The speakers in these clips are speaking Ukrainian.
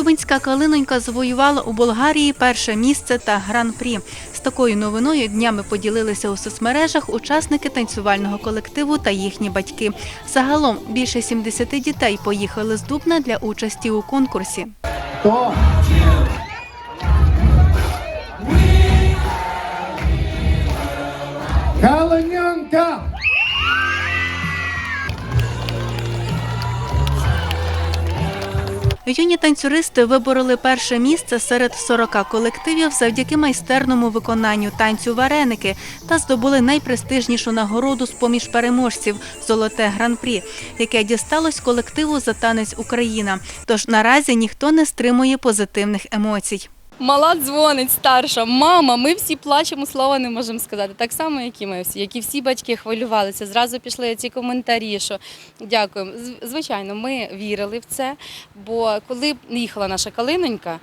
Українська калинонька завоювала у Болгарії перше місце та гран-прі. З такою новиною днями поділилися у соцмережах учасники танцювального колективу та їхні батьки. Загалом більше 70 дітей поїхали з Дубна для участі у конкурсі. Калинянка! Юні танцюристи вибороли перше місце серед 40 колективів завдяки майстерному виконанню танцю вареники та здобули найпрестижнішу нагороду з поміж переможців золоте гран-прі, яке дісталось колективу за танець Україна. Тож наразі ніхто не стримує позитивних емоцій. Мала дзвонить старша, мама, ми всі плачемо, слова не можемо сказати. Так само, як і ми всі, як і всі батьки хвилювалися. Зразу пішли ці коментарі, що дякуємо. Звичайно, ми вірили в це, бо коли їхала наша калинонька,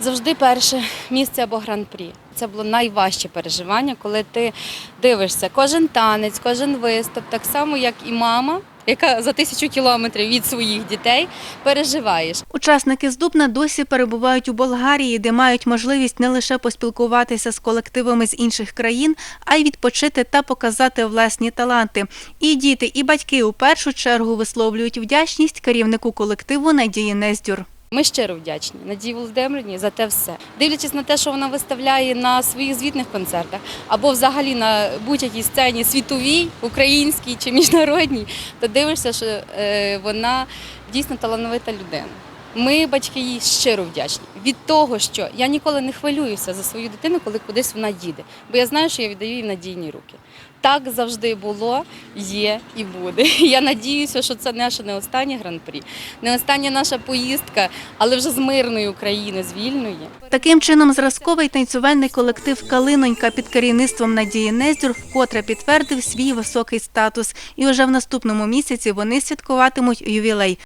завжди перше місце або гран-прі. Це було найважче переживання, коли ти дивишся кожен танець, кожен виступ, так само, як і мама, яка за тисячу кілометрів від своїх дітей переживаєш. Учасники з Дубна досі перебувають у Болгарії, де мають можливість не лише поспілкуватися з колективами з інших країн, а й відпочити та показати власні таланти. І діти, і батьки у першу чергу висловлюють вдячність керівнику колективу Надії Нездюр. Ми щиро вдячні Надії Володимирівні за те все. Дивлячись на те, що вона виставляє на своїх звітних концертах або взагалі на будь-якій сцені світовій, українській чи міжнародній, то дивишся, що е, вона дійсно талановита людина. Ми, батьки, їй щиро вдячні від того, що я ніколи не хвилююся за свою дитину, коли кудись вона їде, бо я знаю, що я віддаю їй в надійні руки. Так завжди було, є і буде. Я надіюся, що це наша не останнє гран-прі, не остання наша поїздка, але вже з мирної України, з вільної. Таким чином, зразковий танцювальний колектив Калинонька під керівництвом Надії Нездюр вкотре підтвердив свій високий статус. І уже в наступному місяці вони святкуватимуть ювілей